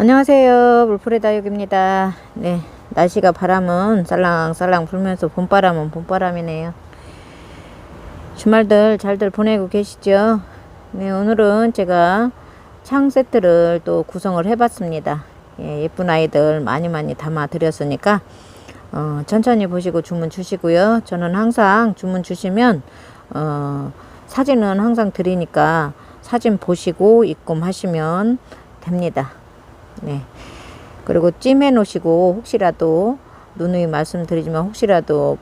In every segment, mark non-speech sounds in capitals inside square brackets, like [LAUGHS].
안녕하세요. 물풀의 다육입니다. 네, 날씨가 바람은 쌀랑쌀랑 불면서 봄바람은 봄바람이네요. 주말들 잘들 보내고 계시죠? 네, 오늘은 제가 창 세트를 또 구성을 해 봤습니다. 예, 예쁜 아이들 많이 많이 담아 드렸으니까 어, 천천히 보시고 주문 주시고요. 저는 항상 주문 주시면 어, 사진은 항상 드리니까 사진 보시고 입금하시면 됩니다. 네. 그리고 찜해 놓으시고 혹시라도 누누이 말씀드리지만 혹시라도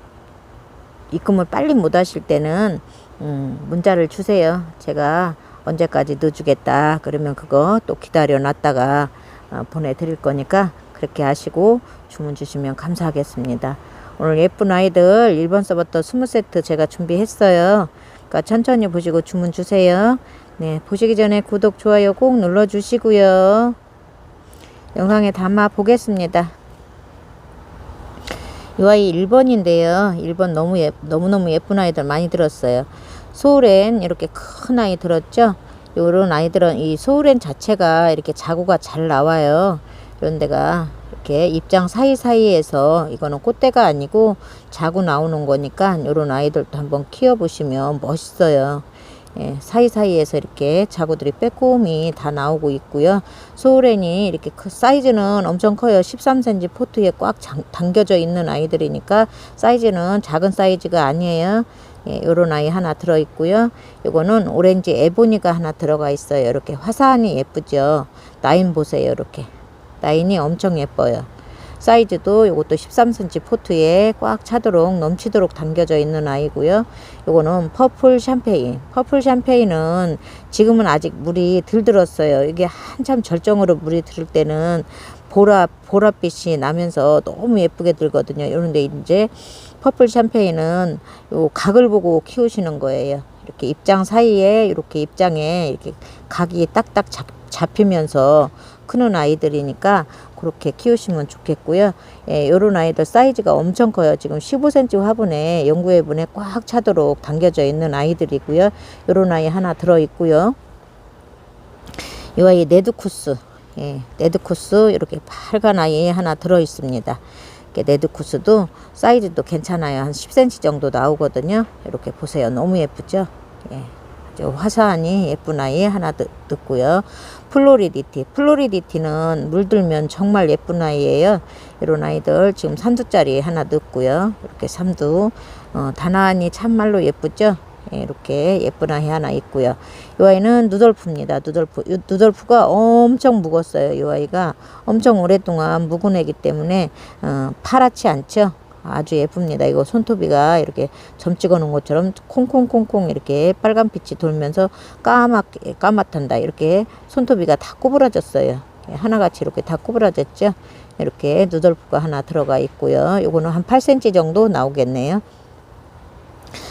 입금을 빨리 못 하실 때는 음, 문자를 주세요. 제가 언제까지 넣어주겠다. 그러면 그거 또 기다려 놨다가 어, 보내드릴 거니까 그렇게 하시고 주문 주시면 감사하겠습니다. 오늘 예쁜 아이들 1번서부터 20세트 제가 준비했어요. 그러니까 천천히 보시고 주문 주세요. 네, 보시기 전에 구독, 좋아요 꼭 눌러주시고요. 영상에 담아 보겠습니다. 이 아이 1번인데요. 1번 너무 예, 너무너무 예쁜 아이들 많이 들었어요. 소울엔 이렇게 큰 아이 들었죠? 요런 아이들은 이 소울엔 자체가 이렇게 자구가 잘 나와요. 이런 데가 이렇게 입장 사이사이에서 이거는 꽃대가 아니고 자구 나오는 거니까 요런 아이들도 한번 키워보시면 멋있어요. 예, 사이사이에서 이렇게 자구들이 빼꼼히 다 나오고 있고요. 소울엔이 이렇게 크- 사이즈는 엄청 커요. 13cm 포트에 꽉 장- 당겨져 있는 아이들이니까 사이즈는 작은 사이즈가 아니에요. 예, 요런 아이 하나 들어 있고요. 요거는 오렌지 에보니가 하나 들어가 있어요. 이렇게 화사하니 예쁘죠. 라인 보세요. 이렇게. 라인이 엄청 예뻐요. 사이즈도 요것도 13cm 포트에 꽉 차도록 넘치도록 담겨져 있는 아이고요. 요거는 퍼플 샴페인. 퍼플 샴페인은 지금은 아직 물이 덜 들었어요. 이게 한참 절정으로 물이 들 때는 보라 보랏빛이 나면서 너무 예쁘게 들거든요. 요런데 이제 퍼플 샴페인은 요 각을 보고 키우시는 거예요. 이렇게 입장 사이에 이렇게 입장에 이렇게 각이 딱딱 잡, 잡히면서 크는 아이들이니까 그렇게 키우시면 좋겠고요. 예, 요런 아이들 사이즈가 엄청 커요. 지금 15cm 화분에 연구회분에 꽉 차도록 당겨져 있는 아이들이고요. 요런 아이 하나 들어 있고요. 이 아이 네드쿠스. 예, 네드쿠스 이렇게 빨간 아이 하나 들어 있습니다. 이렇게 네드쿠스도 사이즈도 괜찮아요. 한 10cm 정도 나오거든요. 이렇게 보세요. 너무 예쁘죠? 예. 아주 화사하니 예쁜 아이 하나 넣- 넣고요. 플로리디티. 플로리디티는 물들면 정말 예쁜 아이예요. 이런 아이들 지금 삼두짜리 하나 넣고요. 이렇게 삼두. 어, 다나니 참말로 예쁘죠? 예, 이렇게 예쁜 아이 하나 있고요. 이 아이는 누돌프입니다. 누돌프. 이 누돌프가 엄청 묵었어요. 이 아이가 엄청 오랫동안 묵은 애기 때문에 어, 파랗지 않죠? 아주 예쁩니다. 이거 손톱이가 이렇게 점 찍어 놓은 것처럼 콩콩콩콩 이렇게 빨간 빛이 돌면서 까맣게 까맣단다. 이렇게 손톱이가 다 구부러졌어요. 예, 하나같이 이렇게 다 구부러졌죠. 이렇게 누돌프가 하나 들어가 있고요. 요거는 한 8cm 정도 나오겠네요.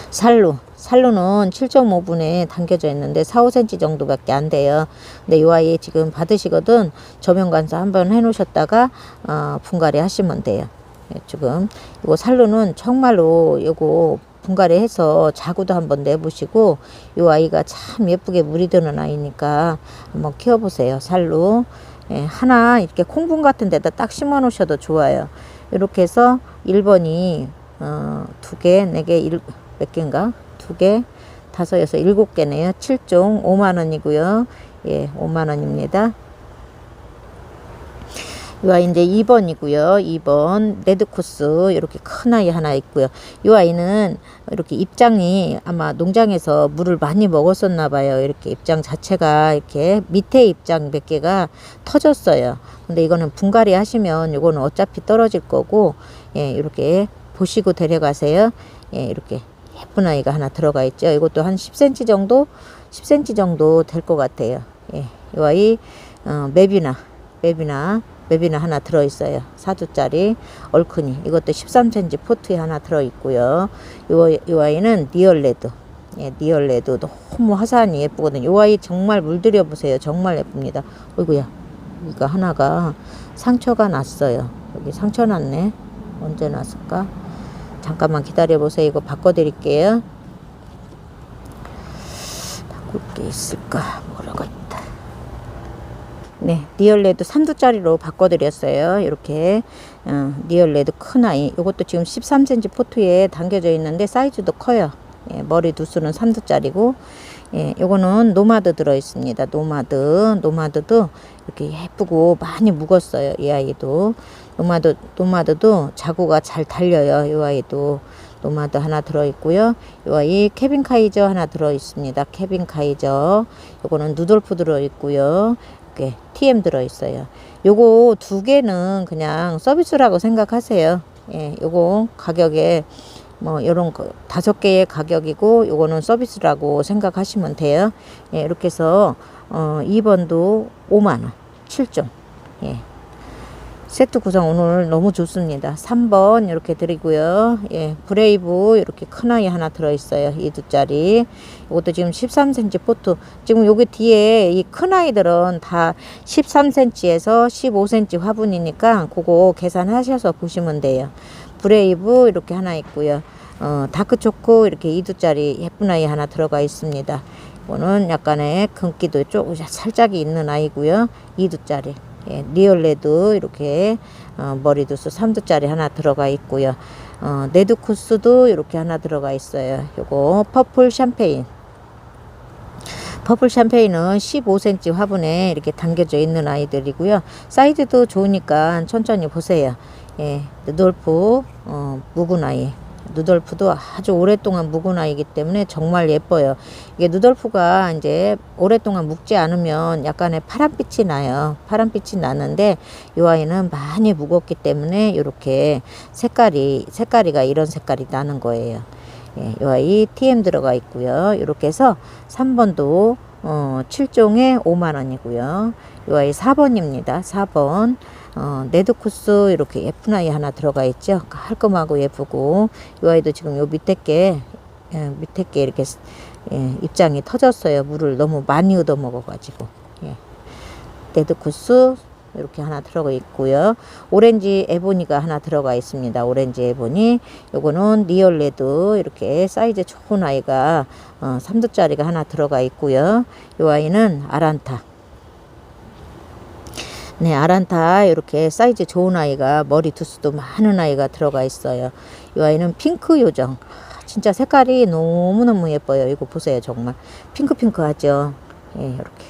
살루. 살루는 7.5분에 당겨져 있는데 4, 5cm 정도밖에 안 돼요. 근데 요 아이 지금 받으시거든 저면 관사 한번 해 놓으셨다가 어, 분갈이 하시면 돼요. 예, 지금 이거 살루는 정말로 요거 분갈이 해서 자구도 한번 내보시고 요 아이가 참 예쁘게 물이 드는 아이니까 한번 키워보세요. 살루. 예, 하나 이렇게 콩분 같은 데다 딱 심어 놓으셔도 좋아요. 이렇게 해서 1번이 어, 두 개, 네 개, 일, 몇 개인가? 두 개, 다섯, 여섯, 일곱 개네요. 7종 5만 원이고요. 예, 5만 원입니다. 이 아이 이제 2번이고요. 2번 레드코스 이렇게 큰 아이 하나 있고요. 이 아이는 이렇게 입장이 아마 농장에서 물을 많이 먹었었나 봐요. 이렇게 입장 자체가 이렇게 밑에 입장 몇 개가 터졌어요. 근데 이거는 분갈이 하시면 이거는 어차피 떨어질 거고 예, 이렇게 보시고 데려가세요. 예, 이렇게 예쁜 아이가 하나 들어가 있죠. 이것도 한 10cm 정도 10cm 정도 될 것 같아요. 예, 이 아이 어, 맵이나 맵이나 맵이나 하나 들어있어요. 사두짜리 얼큰이 이것도 13cm 포트에 하나 들어있고요. 요, 요 아이는 니얼레드 예, 니얼레드 너무 화사하니 예쁘거든요. 요 아이 정말 물들여 보세요. 정말 예쁩니다. 어이구야 이거 하나가 상처가 났어요. 여기 상처 났네. 언제 났을까? 잠깐만 기다려 보세요. 이거 바꿔 드릴게요. 바꿀 게 있을까? 모르겠다. 네, 니얼레드 3두짜리로 바꿔드렸어요. 이렇게 어, 니얼레드 큰 아이. 이것도 지금 13cm 포트에 담겨져 있는데 사이즈도 커요. 예, 머리 두수는 3두짜리고 예, 요거는 노마드 들어 있습니다. 노마드, 노마드도 이렇게 예쁘고 많이 묵었어요. 이 아이도 노마드, 노마드도 자구가 잘 달려요. 이 아이도 노마드 하나 들어 있고요. 이 케빈 카이저 하나 들어 있습니다. 케빈 카이저. 요거는 누돌프 들어 있고요. 이렇게 TM 들어 있어요. 요거 두 개는 그냥 서비스라고 생각하세요. 예, 요거 가격에 뭐 요런 거 다섯 개의 가격이고 요거는 서비스라고 생각하시면 돼요. 예, 이렇게 해서 어 2번도 5만 원. 7종. 예. 세트 구성 오늘 너무 좋습니다. 3번 이렇게 드리고요. 예, 브레이브 이렇게 큰 아이 하나 들어 있어요. 이 두 짜리. 이것도 지금 13cm 포트. 지금 여기 뒤에 이 큰 아이들은 다 13cm에서 15cm 화분이니까 그거 계산하셔서 보시면 돼요. 브레이브 이렇게 하나 있고요. 어, 다크초코 이렇게 2두짜리 예쁜 아이 하나 들어가 있습니다. 이거는 약간의 금기도 조금 살짝이 있는 아이고요. 2두짜리. 예, 리얼레드 이렇게 어, 머리두수 3두짜리 하나 들어가 있고요. 어, 네드코스도 이렇게 하나 들어가 있어요. 요거 퍼플 샴페인. 퍼플 샴페인은 15cm 화분에 이렇게 담겨져 있는 아이들이고요. 사이즈도 좋으니까 천천히 보세요. 예, 누돌프 어, 묵은 아이. 누돌프도 아주 오랫동안 묵은 아이기 때문에 정말 예뻐요. 이게 누돌프가 이제 오랫동안 묵지 않으면 약간의 파란빛이 나요. 파란빛이 나는데 이 아이는 많이 묵었기 때문에 이렇게 색깔이 색깔이가 이런 색깔이 나는 거예요. 예, 이 아이 TM 들어가 있고요. 이렇게 해서 3번도 어, 7종에 5만 원이고요. 이 아이 4번입니다. 4번. 어, 네드코스 이렇게 예쁜 아이 하나 들어가 있죠. 깔끔하고 예쁘고 이 아이도 지금 요 밑에 게 예, 밑에 게 이렇게 예, 입장이 터졌어요. 물을 너무 많이 얻어 먹어가지고 예. 레드쿠스 이렇게 하나 들어가 있고요. 오렌지 에보니가 하나 들어가 있습니다. 오렌지 에보니. 요거는 리얼 레드 이렇게 사이즈 좋은 아이가 어, 3두짜리가 하나 들어가 있고요. 요 아이는 아란타. 네, 아란타 이렇게 사이즈 좋은 아이가 머리 두수도 많은 아이가 들어가 있어요. 이 아이는 핑크 요정. 진짜 색깔이 너무너무 예뻐요. 이거 보세요. 정말 핑크핑크하죠. 예, 이렇게.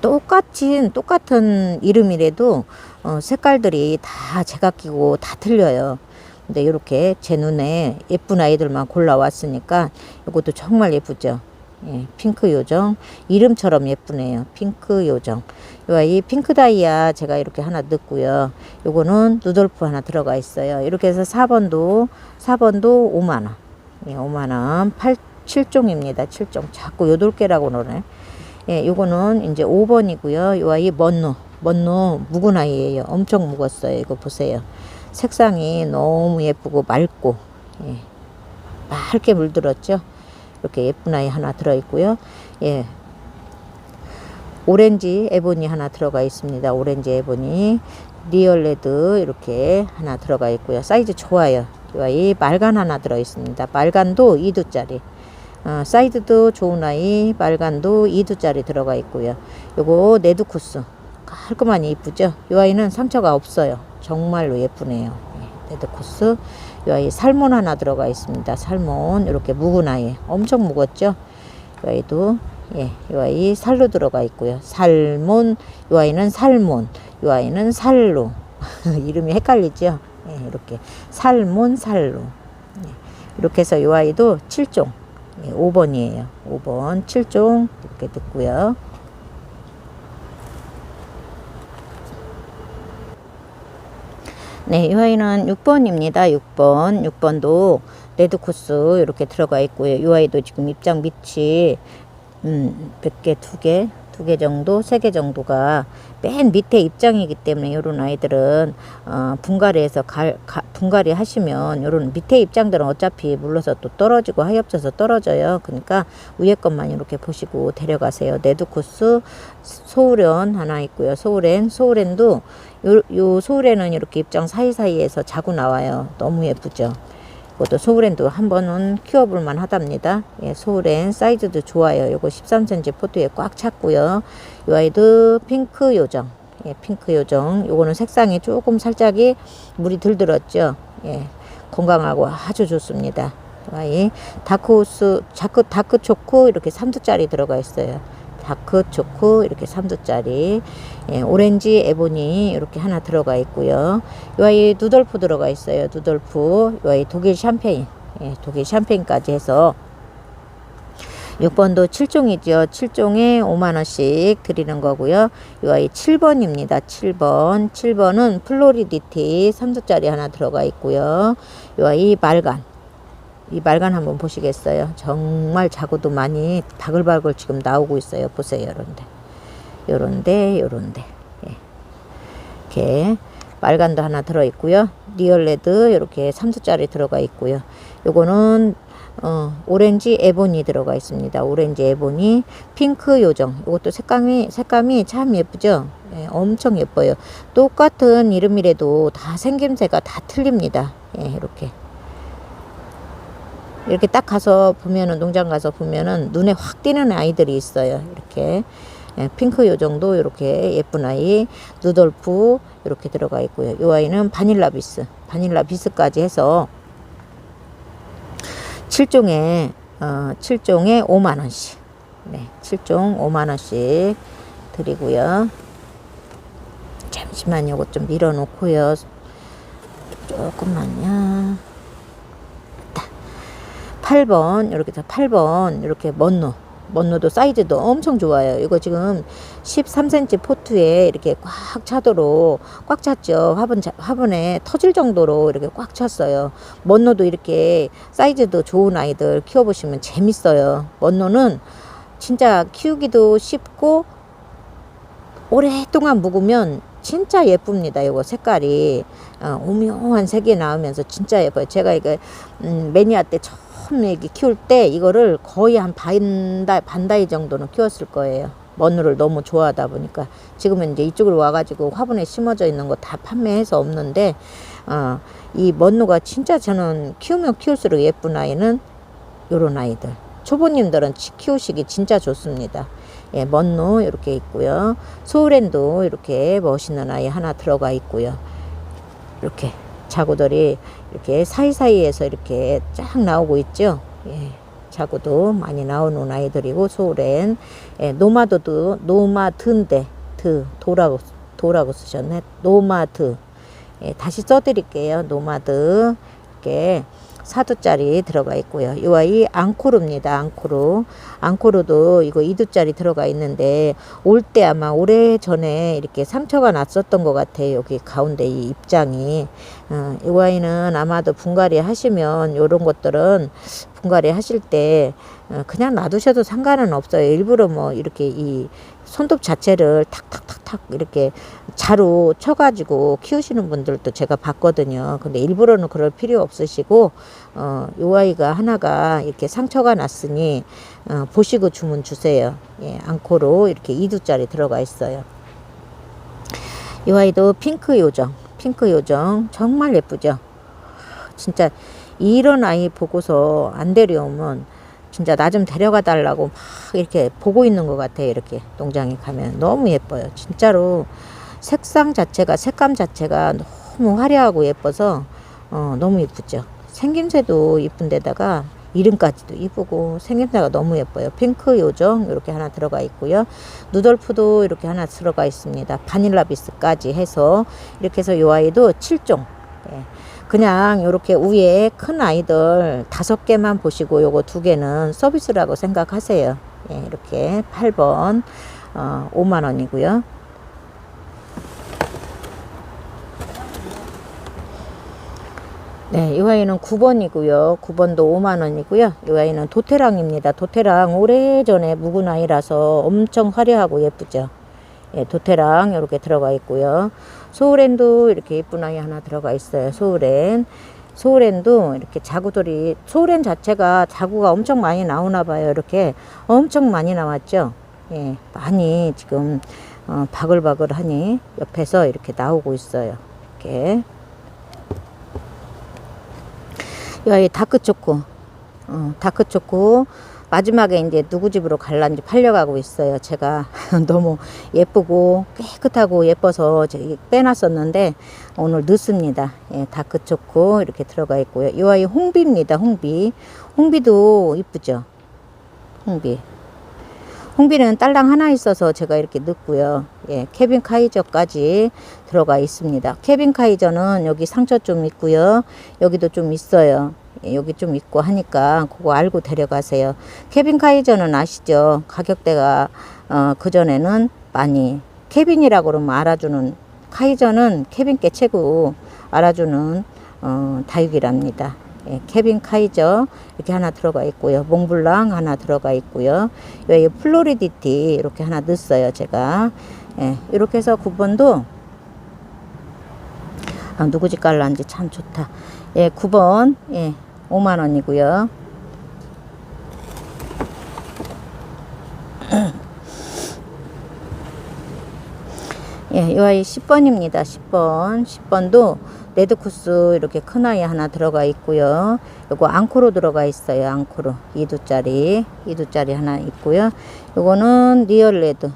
똑같은 똑같은 이름이라도 어, 색깔들이 다 제가 끼고 다 틀려요. 근데 이렇게 제 눈에 예쁜 아이들만 골라왔으니까 이것도 정말 예쁘죠. 예, 핑크 요정 이름처럼 예쁘네요. 핑크 요정. 이 핑크 다이아 제가 이렇게 하나 넣고요. 요거는 누돌프 하나 들어가 있어요. 이렇게 해서 4번도 4번도 5만 원. 예, 5만 원. 8 7종입니다. 7종. 자꾸 여덟 개라고 그러네. 예, 요거는 이제 5번이고요. 요 아이 먼노. 먼노 묵은 아이예요. 엄청 묵었어요. 이거 보세요. 색상이 너무 예쁘고 맑고 예. 맑게 물들었죠. 이렇게 예쁜 아이 하나 들어 있고요. 예. 오렌지 에보니 하나 들어가 있습니다. 오렌지 에보니 리얼레드 이렇게 하나 들어가 있고요. 사이즈 좋아요. 이 말간 하나 들어 있습니다. 말간도 2두짜리. 어, 사이즈도 좋은 아이 말간도 2두짜리 들어가 있고요. 요거 네드쿠스 깔끔하니 이쁘죠? 이 아이는 상처가 없어요. 정말로 예쁘네요. 예, 네드쿠스 이 아이 살몬 하나 들어가 있습니다. 살몬 이렇게 묵은 아이 엄청 묵었죠? 이 아이도 예, 이 아이 살로 들어가 있고요. 살몬 이 아이는 살몬 이 아이는 살로 [LAUGHS] 이름이 헷갈리죠? 예, 이렇게 살몬 살로 예, 이렇게 해서 이 아이도 7종 예, 5번이에요. 5번 7종 이렇게 듣고요. 네, 이 아이는 6번입니다. 6번. 6번도 레드 코스 이렇게 들어가 있고요. 이 아이도 지금 입장 밑이 음, 몇 개, 두 개, 두 개 정도, 세 개 정도가 맨 밑에 입장이기 때문에 이런 아이들은 어, 분갈이해서 갈, 가, 분갈이 하시면 이런 밑에 입장들은 어차피 물러서 또 떨어지고 하엽져서 떨어져요. 그러니까 위에 것만 이렇게 보시고 데려가세요. 네드코스 소우련 하나 있고요. 소우렌, 소우렌도 요, 요 소우렌은 이렇게 입장 사이사이에서 자고 나와요. 너무 예쁘죠. 이것도 소울랜도 한 번은 키워볼 만 하답니다. 예, 소울랜 사이즈도 좋아요. 요거 13cm 포트에 꽉 찼고요. 이 아이도 핑크 요정. 예, 핑크 요정. 요거는 색상이 조금 살짝이 물이 들 들었죠. 예, 건강하고 아주 좋습니다. 이 아이 다크호스, 다크, 다크 초코 이렇게 3두짜리 들어가 있어요. 다크 초코 이렇게 3두짜리 예, 오렌지 에보니 이렇게 하나 들어가 있고요. 이 아이 누덜프 들어가 있어요. 누덜프 이 아이 독일 샴페인 예, 독일 샴페인까지 해서 6번도 7종이죠. 7종에 5만원씩 드리는 거고요. 이 아이 7번입니다. 7번. 7번은 플로리디티 3두짜리 하나 들어가 있고요. 이 아이 말간. 이 말간 한번 보시겠어요? 정말 자구도 많이 바글바글 지금 나오고 있어요. 보세요. 요런데. 요런데, 요런데. 예. 이렇게 말간도 하나 들어 있고요. 리얼레드 이렇게 3두짜리 들어가 있고요. 요거는 어, 오렌지 에보니 들어가 있습니다. 오렌지 에보니, 핑크 요정. 이것도 색감이, 색감이 참 예쁘죠? 예, 엄청 예뻐요. 똑같은 이름이라도 다 생김새가 다 틀립니다. 예, 이렇게. 이렇게 딱 가서 보면은, 농장 가서 보면은 눈에 확 띄는 아이들이 있어요. 이렇게. 예, 핑크 요정도 이렇게 예쁜 아이, 누돌프 이렇게 들어가 있고요. 이 아이는 바닐라 비스, 바닐라 비스까지 해서 7종에 어, 7종에 5만 원씩. 네, 7종 5만 원씩 드리고요. 잠시만 요거 좀 밀어 놓고요. 조금만요. 8번 이렇게 해서 8번 이렇게 먼노 먼노도 사이즈도 엄청 좋아요. 이거 지금 13cm 포트에 이렇게 꽉 차도록 꽉 찼죠. 화분 자- 화분에 터질 정도로 이렇게 꽉 찼어요. 먼노도 이렇게 사이즈도 좋은 아이들 키워보시면 재밌어요. 먼노는 진짜 키우기도 쉽고 오랫동안 묵으면 진짜 예쁩니다. 이거 색깔이 어, 오묘한 색이 나오면서 진짜 예뻐요. 제가 이거 음, 매니아 때 처음 이렇게 키울 때 이거를 거의 한 반다 반다이 정도는 키웠을 거예요. 머누를 너무 좋아하다 보니까 지금은 이제 이쪽으로 와가지고 화분에 심어져 있는 거 다 판매해서 없는데 어, 이 먼누가 진짜 저는 키우면 키울수록 예쁜 아이는 요런 아이들. 초보님들은 치- 키우시기 진짜 좋습니다. 예, 먼노 이렇게 있고요. 소울랜도 이렇게 멋있는 아이 하나 들어가 있고요. 이렇게 자구들이 이렇게 사이사이에서 이렇게 쫙 나오고 있죠. 예, 자구도 많이 나오는 아이들이고 소울랜 예, 노마드도 노마드인데 드 도라고 도라고 쓰셨네. 노마드 예, 다시 써드릴게요. 노마드 이렇게 사두짜리 들어가 있고요. 이 아이 앙코르입니다. 앙코르. 앙코르도 이거 2두짜리 들어가 있는데 올 때 아마 오래 전에 이렇게 상처가 났었던 것 같아요. 여기 가운데 이 입장이. 어, 이 아이는 아마도 분갈이 하시면 요런 것들은 분갈이 하실 때 어, 그냥 놔두셔도 상관은 없어요. 일부러 뭐 이렇게 이 손톱 자체를 탁탁탁탁 이렇게 자루 쳐가지고 키우시는 분들도 제가 봤거든요. 근데 일부러는 그럴 필요 없으시고, 어, 요 아이가 하나가 이렇게 상처가 났으니, 어, 보시고 주문 주세요. 예, 앙코로 이렇게 2두짜리 들어가 있어요. 이 아이도 핑크 요정, 핑크 요정 정말 예쁘죠? 진짜 이런 아이 보고서 안 데려오면 진짜 나 좀 데려가 달라고 막 이렇게 보고 있는 것 같아요. 이렇게 농장에 가면 너무 예뻐요. 진짜로 색상 자체가 색감 자체가 너무 화려하고 예뻐서 어, 너무 예쁘죠. 생김새도 이쁜데다가 이름까지도 이쁘고 생김새가 너무 예뻐요. 핑크 요정 이렇게 하나 들어가 있고요. 누덜프도 이렇게 하나 들어가 있습니다. 바닐라 비스까지 해서 이렇게 해서 요 아이도 7종. 예. 그냥 이렇게 위에 큰 아이들 다섯 개만 보시고 요거 두 개는 서비스라고 생각하세요. 예, 이렇게 8번 어, 5만 원이고요. 네, 이 아이는 9번이고요. 9번도 5만 원이고요. 이 아이는 도테랑입니다. 도테랑 오래전에 묵은 아이라서 엄청 화려하고 예쁘죠. 예, 도테랑 이렇게 들어가 있고요. 소울랜도 이렇게 예쁜 아이 하나 들어가 있어요. 소울랜. 소울랜도 이렇게 자구들이 소울랜 자체가 자구가 엄청 많이 나오나 봐요. 이렇게 엄청 많이 나왔죠. 예, 많이 지금 어, 바글바글하니 옆에서 이렇게 나오고 있어요. 이렇게 여기 다크 초코. 어, 다크 초코. 마지막에 이제 누구 집으로 갈란지 팔려가고 있어요. 제가 [LAUGHS] 너무 예쁘고 깨끗하고 예뻐서 빼놨었는데 오늘 넣습니다. 예, 다크 초코 이렇게 들어가 있고요. 이 아이 홍비입니다. 홍비. 홍비도 이쁘죠. 홍비. 홍비는 딸랑 하나 있어서 제가 이렇게 넣고요. 예, 케빈 카이저까지 들어가 있습니다. 케빈 카이저는 여기 상처 좀 있고요. 여기도 좀 있어요. 예, 여기 좀 있고 하니까 그거 알고 데려가세요. 케빈 카이저는 아시죠? 가격대가 어, 그전에는 많이 케빈이라고 그러면 알아주는 카이저는 케빈께 최고 알아주는 어, 다육이랍니다. 예, 케빈 카이저 이렇게 하나 들어가 있고요. 몽블랑 하나 들어가 있고요. 여기 플로리디티 이렇게 하나 넣었어요. 제가 예, 이렇게 해서 9번도 아, 누구 집 갈란지 참 좋다. 예, 9번 예, 5만 원이고요. 예, 이 아이 10번입니다. 10번. 10번도 레드쿠스 이렇게 큰 아이 하나 들어가 있고요. 요거 앙코로 들어가 있어요. 앙코로. 2두짜리. 2두짜리 하나 있고요. 요거는 리얼 레드.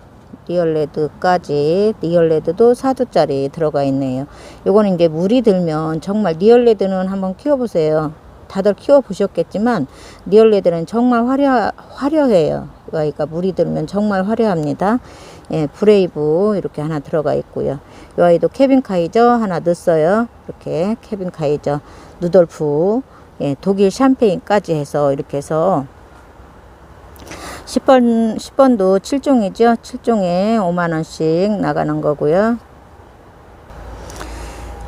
리얼 레드까지 리얼 레드도 4두짜리 들어가 있네요. 요거는 이제 물이 들면 정말 리얼 레드는 한번 키워보세요. 다들 키워보셨겠지만 리얼레드는 정말 화려, 화려해요. 그러니까 물이 들면 정말 화려합니다. 예, 브레이브 이렇게 하나 들어가 있고요. 이 아이도 케빈 카이저 하나 넣었어요. 이렇게 케빈 카이저 누돌프 예, 독일 샴페인까지 해서 이렇게 해서 10번 10번도 7종이죠. 7종에 5만 원씩 나가는 거고요.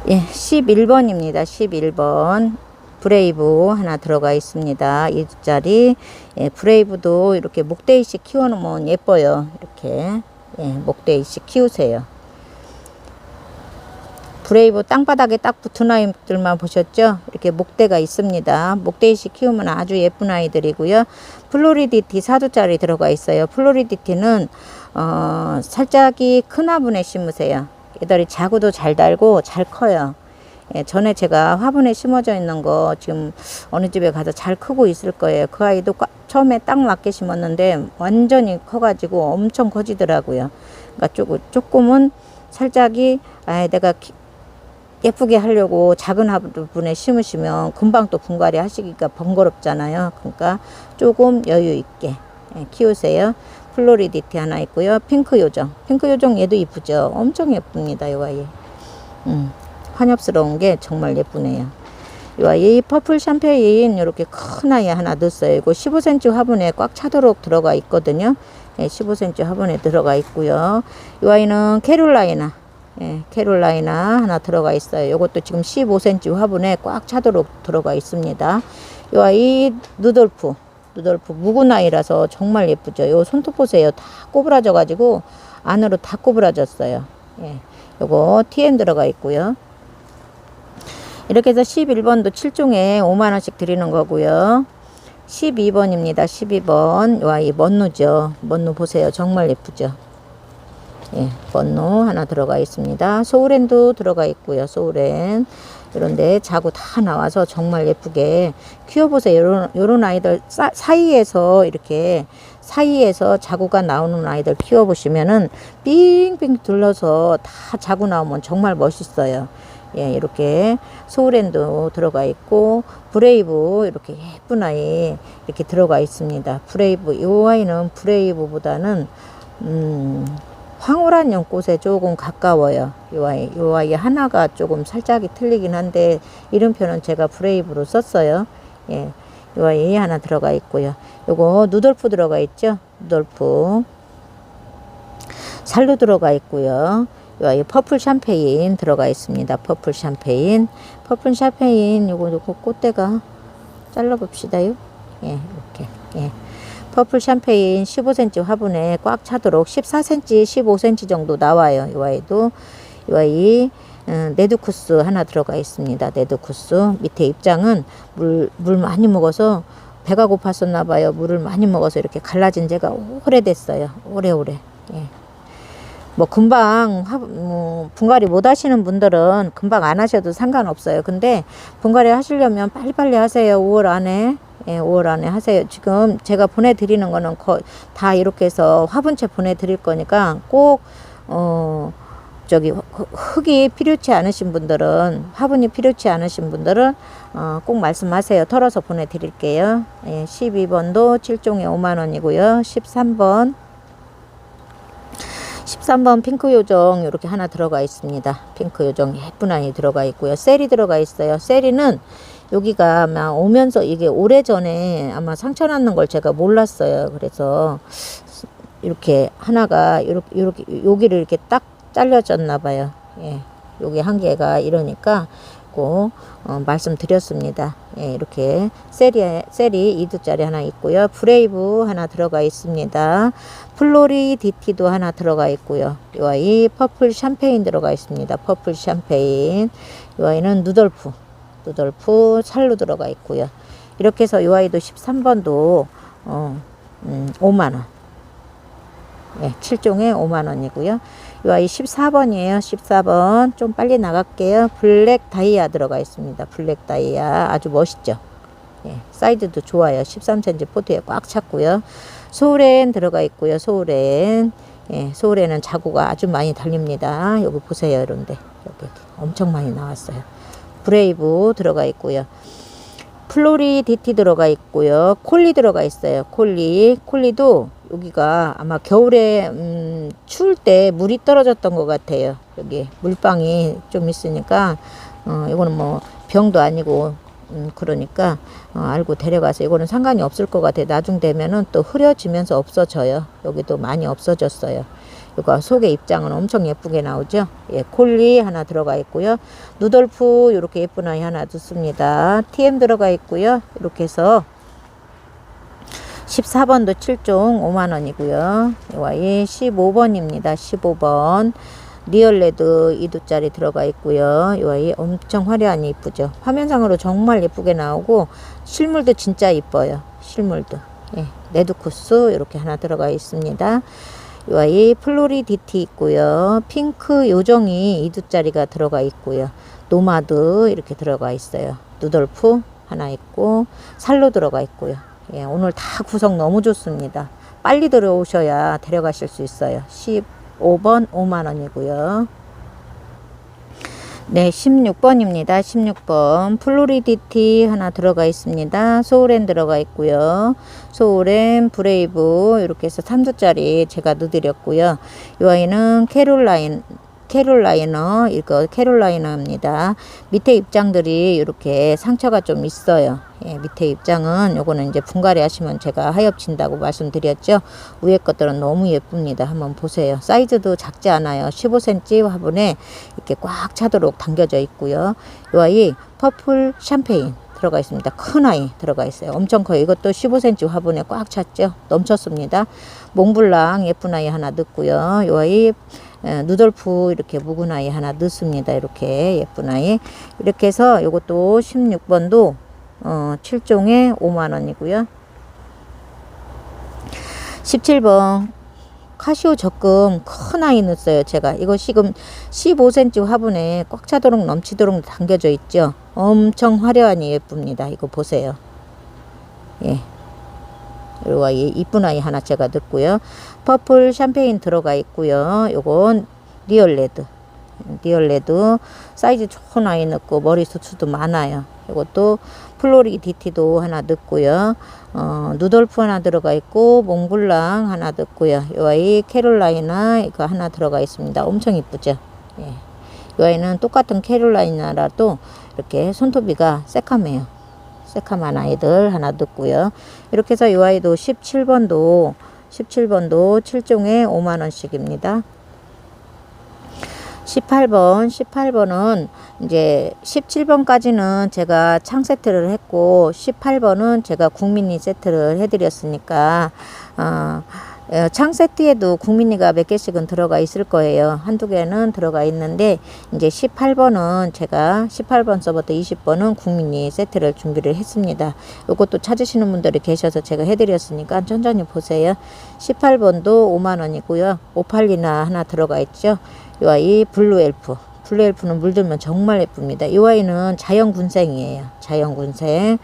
예, 11번입니다. 11번. 브레이브 하나 들어가 있습니다. 2두짜리. 예, 브레이브도 이렇게 목대이씩 키워놓으면 예뻐요. 이렇게. 예, 목대이씩 키우세요. 브레이브 땅바닥에 딱 붙은 아이들만 보셨죠? 이렇게 목대가 있습니다. 목대이씩 키우면 아주 예쁜 아이들이고요. 플로리디티 사두짜리 들어가 있어요. 플로리디티는 어, 살짝이 큰 화분에 심으세요. 얘들이 자구도 잘 달고 잘 커요. 예, 전에 제가 화분에 심어져 있는 거 지금 어느 집에 가서 잘 크고 있을 거예요. 그 아이도 꽉- 처음에 딱 맞게 심었는데 완전히 커가지고 엄청 커지더라고요. 그러니까 조금, 조금은 살짝이 아 내가 키- 예쁘게 하려고 작은 화분에 심으시면 금방 또 분갈이 하시기가 번거롭잖아요. 그러니까 조금 여유 있게 예, 키우세요. 플로리디티 하나 있고요. 핑크 요정. 핑크 요정 얘도 이쁘죠. 엄청 예쁩니다. 이 아이. 음. 환엽스러운 게 정말 예쁘네요. 이 아이 퍼플 샴페인 이렇게 큰 아이 하나 넣었어요. 이거 15cm 화분에 꽉 차도록 들어가 있거든요. 예, 15cm 화분에 들어가 있고요. 이 아이는 캐롤라이나. 예, 캐롤라이나 하나 들어가 있어요. 이것도 지금 15cm 화분에 꽉 차도록 들어가 있습니다. 이 아이 누돌프. 누돌프 묵은 아이라서 정말 예쁘죠. 요 손톱 보세요. 다 꼬부라져 가지고 안으로 다 꼬부라졌어요. 예. 요거 TM 들어가 있고요. 이렇게 해서 11번도 7종에 5만원씩 드리는 거고요. 12번입니다. 12번. 와, 이 먼누죠. 먼누 보세요. 정말 예쁘죠. 예, 먼누 하나 들어가 있습니다. 소우렌도 들어가 있고요. 소우렌. 이런데 자구 다 나와서 정말 예쁘게 키워보세요. 요런, 요런 아이들 사, 사이에서 이렇게 사이에서 자구가 나오는 아이들 키워보시면은 빙빙 둘러서 다 자구 나오면 정말 멋있어요. 예, 이렇게 소울랜드 들어가 있고 브레이브 이렇게 예쁜 아이 이렇게 들어가 있습니다. 브레이브 이 아이는 브레이브보다는 음, 황홀한 연꽃에 조금 가까워요. 이 아이 이 아이 하나가 조금 살짝이 틀리긴 한데 이름표는 제가 브레이브로 썼어요. 예, 이 아이 하나 들어가 있고요. 요거 누돌프 들어가 있죠. 누돌프 살로 들어가 있고요. 이 퍼플 샴페인 들어가 있습니다. 퍼플 샴페인. 퍼플 샴페인 요거 요거 꽃대가 잘라 봅시다요. 예, 이렇게. 예. 퍼플 샴페인 15cm 화분에 꽉 차도록 14cm, 15cm 정도 나와요. 이 아이도 이 아이 음, 네드쿠스 하나 들어가 있습니다. 네드쿠스 밑에 입장은 물, 물 많이 먹어서 배가 고팠었나 봐요. 물을 많이 먹어서 이렇게 갈라진 지가 오래됐어요. 오래오래. 예. 뭐 금방 화, 뭐 분갈이 못 하시는 분들은 금방 안 하셔도 상관없어요. 근데 분갈이 하시려면 빨리빨리 하세요. 5월 안에. 예, 5월 안에 하세요. 지금 제가 보내드리는 거는 거, 다 이렇게 해서 화분채 보내드릴 거니까 꼭, 어, 저기 흙- 흙이 필요치 않으신 분들은 화분이 필요치 않으신 분들은 어, 꼭 말씀하세요. 털어서 보내드릴게요. 예, 12번도 7종에 5만 원이고요. 13번 13번 핑크 요정 이렇게 하나 들어가 있습니다. 핑크 요정 예쁜 아이 들어가 있고요. 셀이 들어가 있어요. 셀이는 여기가 아마 오면서 이게 오래전에 아마 상처 났는 걸 제가 몰랐어요. 그래서 이렇게 하나가 이렇게 이렇게 여기를 이렇게 딱 잘려졌나 봐요. 예. 여기 한 개가 이러니까 꼭 어, 말씀드렸습니다. 예, 이렇게 셀이 셀이 2두짜리 하나 있고요. 브레이브 하나 들어가 있습니다. 플로리 디티도 하나 들어가 있고요. 이 아이 퍼플 샴페인 들어가 있습니다. 퍼플 샴페인. 이 아이는 누덜프. 누덜프 살로 들어가 있고요. 이렇게 해서 이 아이도 13번도 어, 음, 5만 원. 예, 7종에 5만 원이고요. 이 아이 14번이에요. 14번. 좀 빨리 나갈게요. 블랙 다이아 들어가 있습니다. 블랙 다이아. 아주 멋있죠. 예, 사이즈도 좋아요. 13cm 포트에 꽉 찼고요. 소렌 들어가 있고요. 소렌. 예, 소렌은 자구가 아주 많이 달립니다. 여기 보세요. 이런데. 여기 엄청 많이 나왔어요. 브레이브 들어가 있고요. 플로리 디티 들어가 있고요. 콜리 들어가 있어요. 콜리. 콜리도 여기가 아마 겨울에 음, 추울 때 물이 떨어졌던 것 같아요. 여기 물방이 좀 있으니까 어, 이거는 뭐 병도 아니고 음, 그러니까 어, 알고 데려가서 이거는 상관이 없을 것 같아요. 나중 되면은 또 흐려지면서 없어져요. 여기도 많이 없어졌어요. 이거 속에 입장은 엄청 예쁘게 나오죠. 예, 콜리 하나 들어가 있고요. 누덜프 이렇게 예쁜 아이 하나 넣습니다. TM 들어가 있고요. 이렇게 해서 14번도 7종 5만 원이고요. 이 아이 15번입니다. 15번. 리얼레드 2두짜리 들어가 있고요. 이 아이 엄청 화려하니 이쁘죠. 화면상으로 정말 예쁘게 나오고 실물도 진짜 이뻐요. 실물도. 예, 레드쿠스 이렇게 하나 들어가 있습니다. 이 아이 플로리디티 있고요. 핑크 요정이 2두짜리가 들어가 있고요. 노마드 이렇게 들어가 있어요. 누덜프 하나 있고 살로 들어가 있고요. 예, 오늘 다 구성 너무 좋습니다. 빨리 들어오셔야 데려가실 수 있어요. 15번 5만 원이고요. 네, 16번입니다. 16번. 플로리디티 하나 들어가 있습니다. 소울엔 들어가 있고요. 소울엔 브레이브 이렇게 해서 3두짜리 제가 넣어드렸고요. 이 아이는 캐롤라인 캐롤라이너 이거 캐롤라이너입니다. 밑에 입장들이 이렇게 상처가 좀 있어요. 예, 밑에 입장은 요거는 이제 분갈이 하시면 제가 하엽친다고 말씀드렸죠. 위에 것들은 너무 예쁩니다. 한번 보세요. 사이즈도 작지 않아요. 15cm 화분에 이렇게 꽉 차도록 당겨져 있고요. 요 아이 퍼플 샴페인 들어가 있습니다. 큰 아이 들어가 있어요. 엄청 커요. 이것도 15cm 화분에 꽉 찼죠. 넘쳤습니다. 몽블랑 예쁜 아이 하나 넣고요. 요 아이 에, 누돌프 이렇게 묵은 아이 하나 넣습니다. 이렇게 예쁜 아이. 이렇게 해서 요것도 16번도 어, 7종에 5만 원이고요. 17번 카시오 적금 큰 아이 넣었어요. 제가 이거 지금 15cm 화분에 꽉 차도록 넘치도록 당겨져 있죠. 엄청 화려하니 예쁩니다. 이거 보세요. 예. 그리고 이 이쁜 아이 하나 제가 넣고요. 퍼플 샴페인 들어가 있고요. 요건 리얼 레드. 리얼 레드 사이즈 좋은 아이 넣고 머리 수수도 많아요. 이것도 플로리디티도 하나 넣고요. 어, 누돌프 하나 들어가 있고 몽블랑 하나 넣고요. 이 아이 캐롤라이나 이거 하나 들어가 있습니다. 엄청 이쁘죠? 예. 이 아이는 똑같은 캐롤라이나라도 이렇게 손톱이가 새카매요. 새카만 아이들 하나 넣고요. 이렇게 해서 이 아이도 17번도 17번도 7종에 5만 원씩입니다. 18번, 18번은 이제 17번까지는 제가 창 세트를 했고 18번은 제가 국민이 세트를 해드렸으니까 어, 어, 창 세트에도 국민이가 몇 개씩은 들어가 있을 거예요. 한두 개는 들어가 있는데 이제 18번은 제가 18번 서부터 20번은 국민이 세트를 준비를 했습니다. 이것도 찾으시는 분들이 계셔서 제가 해드렸으니까 천천히 보세요. 18번도 5만 원이고요. 오팔리나 하나 들어가 있죠. 이 아이 블루 엘프. 블루 엘프는 물들면 정말 예쁩니다. 이 아이는 자연 군생이에요. 자연 군생.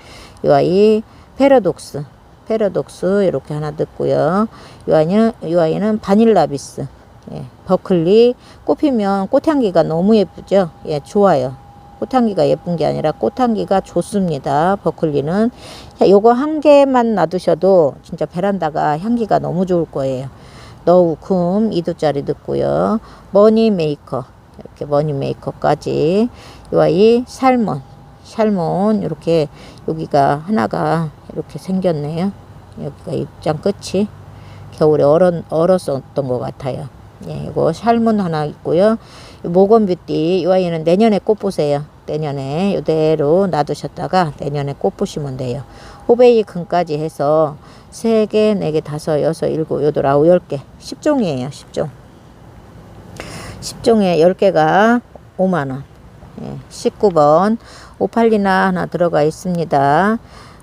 이 아이 페러독스. 페러독스 이렇게 하나 넣고요. 이 아이는, 이 아이는 바닐라비스. 예, 버클리 꽃피면 꽃향기가 너무 예쁘죠. 예, 좋아요. 꽃향기가 예쁜 게 아니라 꽃향기가 좋습니다. 버클리는 자, 요거 한 개만 놔두셔도 진짜 베란다가 향기가 너무 좋을 거예요. 너우쿰 2두짜리 넣고요. 머니 메이커 이렇게 머니 메이커까지 이 아이 살몬 샬몬 이렇게 여기가 하나가 이렇게 생겼네요. 여기가 입장 끝이 겨울에 얼어, 얼었었던 것 같아요. 예, 이거 샬몬 하나 있고요. 모건 뷰티 이 아이는 내년에 꽃 보세요. 내년에 이대로 놔두셨다가 내년에 꽃 보시면 돼요. 호베이 금까지 해서 세 개, 네 개, 다섯, 여섯, 일곱, 여덟, 아홉, 열 개. 10종이에요. 10종. 10종에 10개가 5만 원. 예, 19번 오팔리나 하나 들어가 있습니다.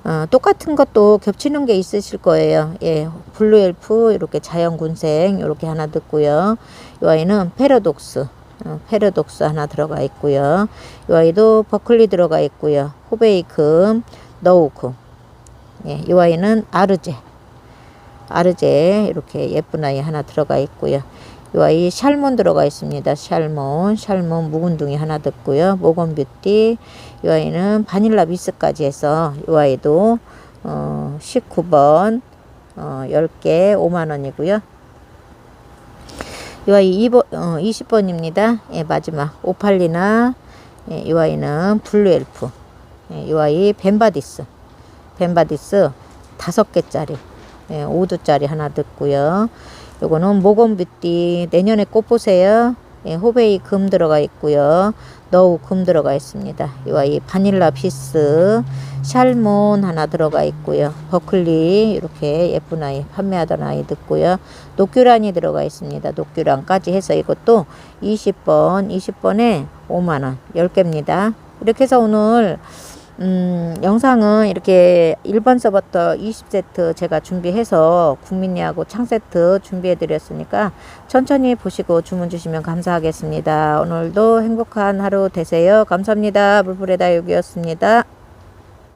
어, 똑같은 것도 겹치는 게 있으실 거예요. 예, 블루 엘프 이렇게 자연 군생 이렇게 하나 듣고요. 이 아이는 페러독스 어, 페러독스 하나 들어가 있고요. 이 아이도 버클리 들어가 있고요. 호베이금, 너우금. 예, 이 아이는 아르제. 아르제 이렇게 예쁜 아이 하나 들어가 있고요. 이 아이 샬몬 들어가 있습니다. 샬몬, 샬몬 묵은둥이 하나 듣고요. 모건뷰티, 이 아이는 바닐라 비스까지 해서 이 아이도 어, 19번 어, 10개 5만 원이고요. 이 아이 2번, 어, 20번입니다. 예, 마지막 오팔리나 예, 이 아이는 블루 엘프 예, 이 아이 벤바디스 벤바디스 다섯 개짜리 예, 5두짜리 하나 듣고요. 요거는 모건뷰티 내년에 꽃 보세요. 예, 호베이 금 들어가 있고요. 너우 금 들어가 있습니다. 이 아이 바닐라 피스 샬몬 하나 들어가 있고요. 버클리 이렇게 예쁜 아이 판매하던 아이 듣고요. 녹규란이 들어가 있습니다. 녹규란까지 해서 이것도 20번 20번에 5만원 10개입니다. 이렇게 해서 오늘 음, 영상은 이렇게 1번서부터 20세트 제가 준비해서 국민이하고 창세트 준비해 드렸으니까 천천히 보시고 주문 주시면 감사하겠습니다. 오늘도 행복한 하루 되세요. 감사합니다. 물불의 다육이었습니다.